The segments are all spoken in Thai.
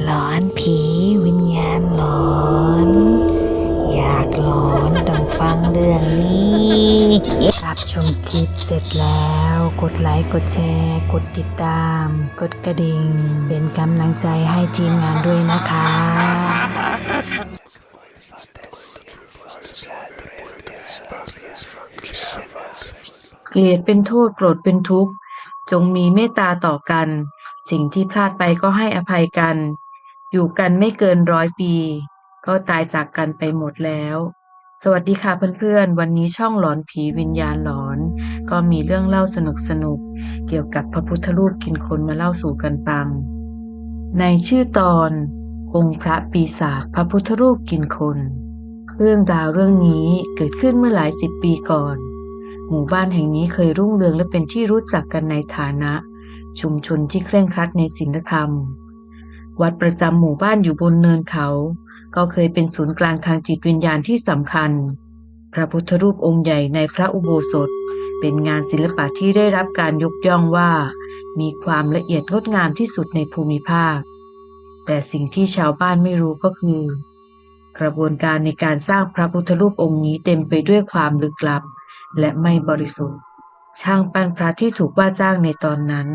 หลอนผีวิญญาณหลอน อยากหลอนต้องฟังเรื่องนี้รับชมคลิปเสร็จแล้ว กดไลค์กดแชร์ กดติดตาม กดกระดิ่ง เป็นกำลังใจให้ทีมงานด้วยนะคะ เกลียดเป็นโทษโกรธเป็นทุกข์ จงมีเมตตาต่อกัน สิ่งที่พลาดไปก็ให้อภัยกัน อยู่กันไม่เกินร้อยปี ก็ตายจากกันไปหมดแล้ว สวัสดีค่ะเพื่อนๆ วันนี้ช่องหลอนผีวิญญาณหลอน ก็มีเรื่องเล่าสนุกๆเกี่ยวกับพระพุทธรูปกินคนมาเล่าสู่กันฟัง ในชื่อตอน องค์พระปีศาจพระพุทธรูปกินคน เรื่องราวเรื่องนี้เกิดขึ้นเมื่อหลายสิบปีก่อน หมู่บ้านแห่งนี้เคยรุ่งเรืองและเป็นที่รู้จักกันในฐานะ ชุมชนที่เคร่งครัดในศีลธรรม วัดประจำหมู่บ้านอยู่บนเนินเขา ก็เคยเป็นศูนย์กลางทางจิตวิญญาณที่สำคัญ พระพุทธรูปองค์ใหญ่ในพระอุโบสถ เป็นงานศิลปะที่ได้รับการยกย่องว่า มีความละเอียดงดงามที่สุดในภูมิภาค แต่สิ่งที่ชาวบ้านไม่รู้ก็คือ กระบวนการในการสร้างพระพุทธรูปองค์นี้เต็มไปด้วยความลึกลับ และไม่บริสุทธิ์ ช่างปั้นพระที่ถูกว่าจ้างในตอนนั้น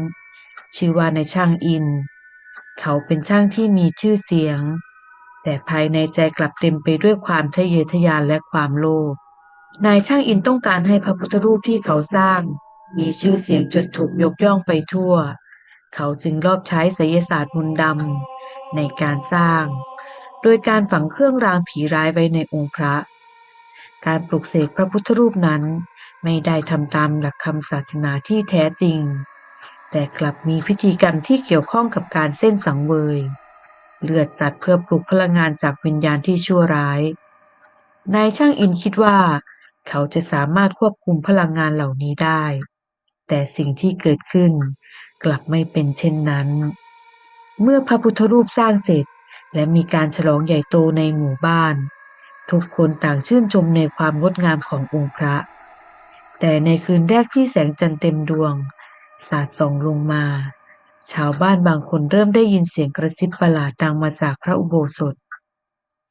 ชื่อว่าในช่างอิน เขาเป็นช่างที่มีชื่อเสียง แต่ภายในใจกลับเต็มไปด้วยความทะเยอทะยานและความโลภนายช่างอินต้องการให้พระพุทธรูปที่เขาสร้าง มีชื่อเสียงจนถูกยกย่องไปทั่ว เขาจึงรอบใช้ไสยศาสตร์มนต์ดำในการสร้าง โดยการฝังเครื่องรางผีร้ายไว้ในองค์พระ การปลุกเสกพระพุทธรูปนั้น ไม่ได้ทำตามหลักคำศาสนาที่แท้จริง แต่กลับมีพิธีกรรมที่เกี่ยวข้องกับการเส้นสังเวย เลือดสัตว์เพื่อปลุกพลังงานจากวิญญาณที่ชั่วร้าย นายช่างอินคิดว่า เขาจะสามารถควบคุมพลังงานเหล่านี้ได้ แต่สิ่งที่เกิดขึ้น กลับไม่เป็นเช่นนั้น เมื่อพระพุทธรูปสร้างเสร็จ และมีการฉลองใหญ่โตในหมู่บ้าน ทุกคนต่างชื่นชมในความงดงามขององค์พระ แต่ในคืนแรกที่แสงจันทร์เต็มดวง สาดส่องลงมา ชาวบ้านบางคนเริ่มได้ยินเสียงกระซิบประหลาดดังมาจากพระอุโบสถ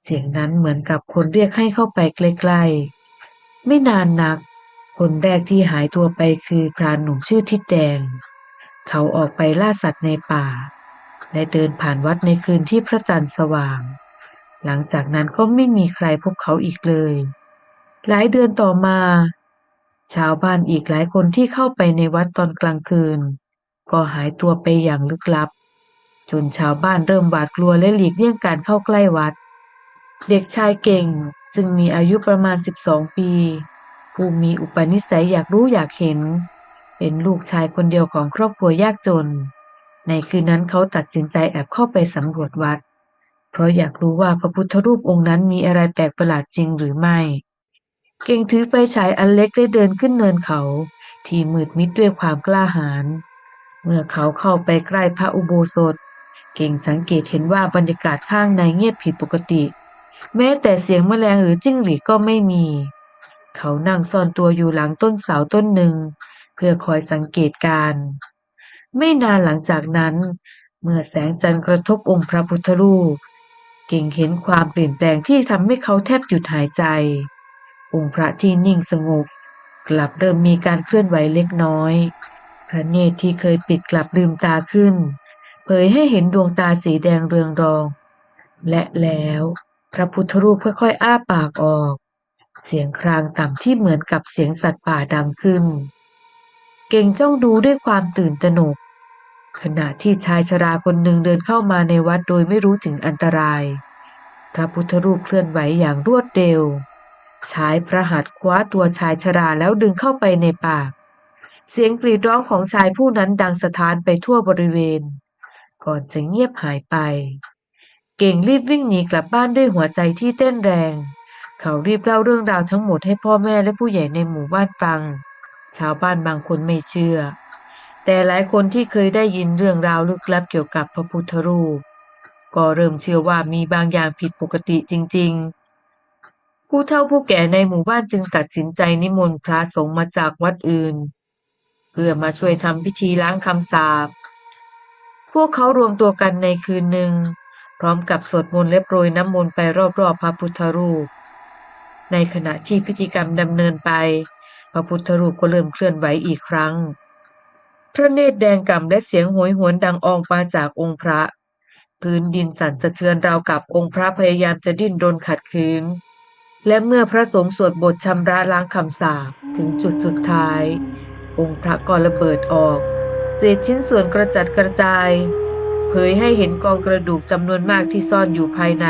เสียงนั้นเหมือนกับคนเรียกให้เข้าไปใกล้ๆ ไม่นานนัก คนแรกที่หายตัวไปคือพรานหนุ่มชื่อทิดแดง เขาออกไปล่าสัตว์ในป่า และเดินผ่านวัดในคืนที่พระจันทร์สว่าง หลังจากนั้นก็ไม่มีใครพบเขาอีกเลย หลายเดือนต่อมา ชาวบ้านอีกหลายคนที่เข้าไปในวัดตอนกลางคืน ก็หายตัวไปอย่างลึกลับ จนชาวบ้านเริ่มหวาดกลัวและหลีกเลี่ยงการเข้าใกล้วัด เด็กชายเก่งซึ่งมีอายุประมาณ 12 ปี ผู้มีอุปนิสัยอยากรู้อยากเห็น เป็นลูกชายคนเดียวของครอบครัวยากจน ในคืนนั้นเขาตัดสินใจแอบเข้าไปสำรวจวัด เพราะอยากรู้ว่าพระพุทธรูปองค์นั้นมีอะไรแปลกประหลาดจริงหรือไม่ เก่งถือไฟฉายอันเล็กได้เดินขึ้นเนินเขา ที่มืดมิดด้วยความกล้าหาญเมื่อเขาเข้าไปใกล้พระอุโบสถ เก่งสังเกตเห็นว่าบรรยากาศข้างในเงียบผิดปกติ แม้แต่เสียงแมลงหรือจิ้งหรีดก็ไม่มี เขานั่งซ่อนตัวอยู่หลังต้นเสาต้นหนึ่ง เพื่อคอยสังเกตการ ไม่นานหลังจากนั้น เมื่อแสงจันทร์กระทบองค์พระพุทธรูป เก่งเห็นความเปลี่ยนแปลงที่ทำให้เขาแทบหยุดหายใจ องค์พระที่นิ่งสงบ กลับเริ่มมีการเคลื่อนไหวเล็กน้อย พระเนตรที่เคยปิดกลับลืมตาขึ้น เผยให้เห็นดวงตาสีแดงเรืองรอง และแล้วพระพุทธรูปค่อยๆ อ้าปากออก เสียงครางต่ำที่เหมือนกับเสียงสัตว์ป่าดังขึ้น เก่งจ้องดูด้วยความตื่นตระหนก ขณะที่ชายชราคนหนึ่งเดินเข้ามาในวัดโดยไม่รู้ถึงอันตราย พระพุทธรูปเคลื่อนไหวอย่างรวดเร็ว ใช้พระหัตถ์คว้าตัวชายชราแล้วดึงเข้าไปในปากเสียงกรีดร้องของชายผู้นั้นดังสะท้านไปทั่วบริเวณ ก่อนจะเงียบหายไป เก่งรีบวิ่งหนีกลับบ้านด้วยหัวใจที่เต้นแรง เขารีบเล่าเรื่องราวทั้งหมดให้พ่อแม่และผู้ใหญ่ในหมู่บ้านฟัง ชาวบ้านบางคนไม่เชื่อ แต่หลายคนที่เคยได้ยินเรื่องราวลึกลับเกี่ยวกับพระพุทธรูป ก็เริ่มเชื่อว่ามีบางอย่างผิดปกติจริง ๆ ผู้เฒ่าผู้แก่ในหมู่บ้านจึงตัดสินใจนิมนต์พระสงฆ์มาจากวัดอื่น เพื่อมาช่วยทำพิธีล้างคำสาป พวกเขารวมตัวกันในคืนหนึ่ง พร้อมกับสวดมนต์และโปรยน้ำมนต์ไปรอบๆพระพุทธรูป ในขณะที่พิธีกรรมดำเนินไป พระพุทธรูปก็เริ่มเคลื่อนไหวอีกครั้ง พระเนตรแดงก่ำและเสียงโหยหวนดังออกมาจากองค์พระ พื้นดินสั่นสะเทือนราวกับองค์พระพยายามจะดิ้นรนขัดขืน และเมื่อพระสงฆ์สวดบทชำระล้างคำสาปถึงจุดสุดท้าย องค์พระก็ระเบิดออก เศษชิ้นส่วนกระจัดกระจาย เผยให้เห็นกองกระดูกจำนวนมากที่ซ่อนอยู่ภายใน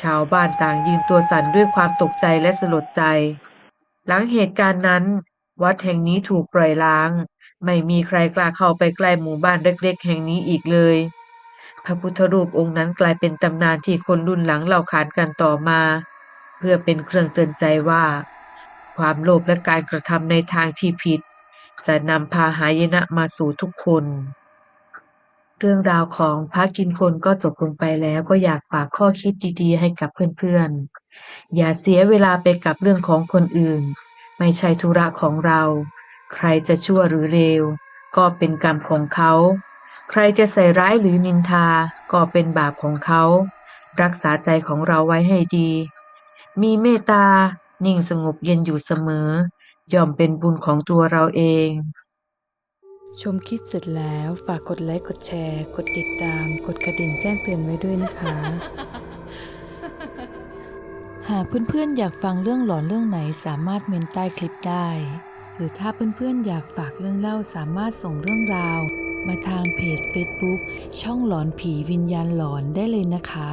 ชาวบ้านต่างยืนตัวสั่นด้วยความตกใจและสลดใจ หลังเหตุการณ์นั้น วัดแห่งนี้ถูกปล่อยล้าง ไม่มีใครกล้าเข้าไปใกล้หมู่บ้านเล็กๆ แห่งนี้อีกเลยพระพุทธรูปองค์นั้นกลายเป็นตำนานที่คนรุ่นหลังเล่าขานกันต่อมา พื่อเป็นเครื่องเตือนใจว่า ความโลภและการกระทำในทางที่ผิด จะนำพาหายนะมาสู่ทุกคน เรื่องราวของพระกินคนก็จบลงไปแล้วก็อยากฝากข้อคิดดีๆ ให้กับเพื่อนๆ อย่าเสียเวลาไปกับเรื่องของคนอื่น ไม่ใช่ธุระของเรา ใครจะชั่วหรือเลวก็เป็นกรรมของเขา ใครจะใส่ร้ายหรือนินทาก็เป็นบาปของเขา รักษาใจของเราไว้ให้ดี มีเมตตา นิ่งสงบเย็นอยู่เสมอ ย่อมเป็นบุญของตัวเราเอง ชมคลิปเสร็จแล้วฝากกดไลค์ กดแชร์ กดติดตาม กดกระดิ่งแจ้งเตือนไว้ด้วยนะคะ หากเพื่อนๆอยากฟังเรื่องหลอนเรื่องไหนสามารถเมนใต้คลิปได้ หรือถ้าเพื่อนๆอยากฝากเรื่องเล่าสามารถส่งเรื่องราว มาทางเพจ Facebook ช่องหลอนผีวิญญาณหลอนได้เลยนะคะ